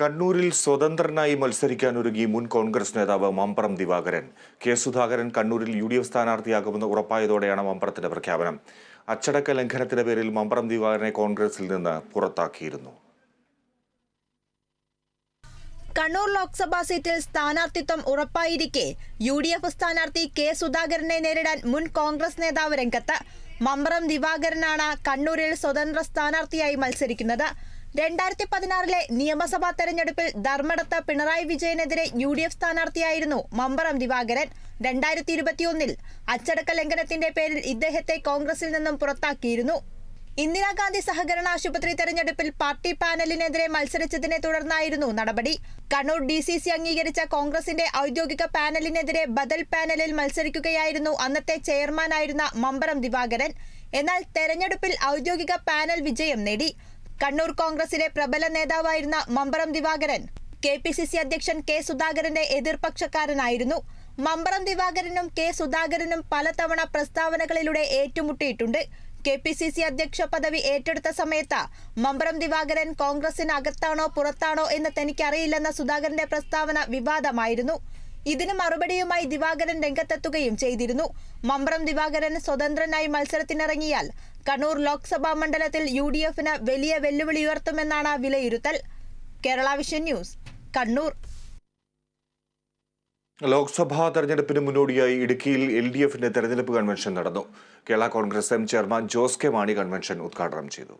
കണ്ണൂരിൽ സ്വതന്ത്രനായി മത്സരിക്കാനൊരുങ്ങി മുൻ കോൺഗ്രസ് നേതാവ് മമ്പറം ദിവാകരൻ. കെ സുധാകരൻ കണ്ണൂരിൽ യു ഡി എഫ് സ്ഥാനാർത്ഥിയാകുമെന്ന് ഉറപ്പായതോടെയാണ് മമ്പറത്തിന്റെ പ്രഖ്യാപനം. അച്ചടക്ക ലംഘനത്തിന്റെ പേരിൽ മമ്പറം ദിവാകരനെ കോൺഗ്രസിൽ നിന്ന് പുറത്താക്കിയിരുന്നു. കണ്ണൂർ ലോക്സഭാ സീറ്റിൽ സ്ഥാനാർത്ഥിത്വം ഉറപ്പായിരിക്കെ യു ഡി എഫ് സ്ഥാനാർത്ഥി കെ സുധാകരനെ നേരിടാൻ മുൻ കോൺഗ്രസ് നേതാവ് രംഗത്ത്. മമ്പറം ദിവാകരനാണ് കണ്ണൂരിൽ സ്വതന്ത്ര സ്ഥാനാർത്ഥിയായി മത്സരിക്കുന്നത്. രണ്ടായിരത്തി പതിനാറിലെ നിയമസഭാ തെരഞ്ഞെടുപ്പിൽ ധർമ്മടത്ത് പിണറായി വിജയനെതിരെ യു ഡി എഫ് സ്ഥാനാർത്ഥിയായിരുന്നു മമ്പറം ദിവാകരൻ. രണ്ടായിരത്തി ഇരുപത്തിയൊന്നിൽ അച്ചടക്ക ലംഘനത്തിന്റെ പേരിൽ ഇദ്ദേഹത്തെ കോൺഗ്രസിൽ നിന്നും പുറത്താക്കിയിരുന്നു. ഇന്ദിരാഗാന്ധി സഹകരണ ആശുപത്രി തെരഞ്ഞെടുപ്പിൽ പാർട്ടി പാനലിനെതിരെ മത്സരിച്ചതിനെ തുടർന്നായിരുന്നു നടപടി. കണ്ണൂർ ഡി സി സി അംഗീകരിച്ച കോൺഗ്രസിന്റെ ഔദ്യോഗിക പാനലിനെതിരെ ബദൽ പാനലിൽ മത്സരിക്കുകയായിരുന്നു അന്നത്തെ ചെയർമാനായിരുന്ന മമ്പറം ദിവാകരൻ. എന്നാൽ തെരഞ്ഞെടുപ്പിൽ ഔദ്യോഗിക പാനൽ വിജയം നേടി. കണ്ണൂർ കോൺഗ്രസിലെ പ്രബല നേതാവായിരുന്ന Mambaram Divakaran K P C C അധ്യക്ഷൻ കെ സുധാകരന്റെ എതിർപക്ഷക്കാരനായിരുന്നു. മമ്പറം ദിവാകരനും കെ സുധാകരനും പലതവണ പ്രസ്താവനകളിലൂടെ ഏറ്റുമുട്ടിയിട്ടുണ്ട്. കെ പി സി സി അധ്യക്ഷ പദവി ഏറ്റെടുത്ത സമയത്ത് മമ്പറം ദിവാകരൻ കോൺഗ്രസിന് അകത്താണോ പുറത്താണോ എന്ന് തനിക്കറിയില്ലെന്ന സുധാകരന്റെ പ്രസ്താവന വിവാദമായിരുന്നു. ഇതിന് മറുപടിയുമായി ദിവാകരൻ രംഗത്തെത്തുകയും ചെയ്തിരുന്നു. മമ്പറം ദിവാകരൻ സ്വതന്ത്രനായി മത്സരത്തിനിറങ്ങിയാൽ കണ്ണൂർ ലോക്സഭാ മണ്ഡലത്തിൽ യു ഡി എഫിന് വലിയ വെല്ലുവിളി ഉയർത്തുമെന്നാണ് വിലയിരുത്തൽ. Kerala vision news Kannur. Lok Sabha തെരഞ്ഞെടുപ്പിന് മുന്നോടിയായി ഇടുക്കിയിൽ എൽ ഡി എഫിന്റെ തെരഞ്ഞെടുപ്പ് കൺവെൻഷൻ നടന്നു. Kerala Congress M chairman Jose K Mani convention ഉദ്ഘാടനം ചെയ്തു.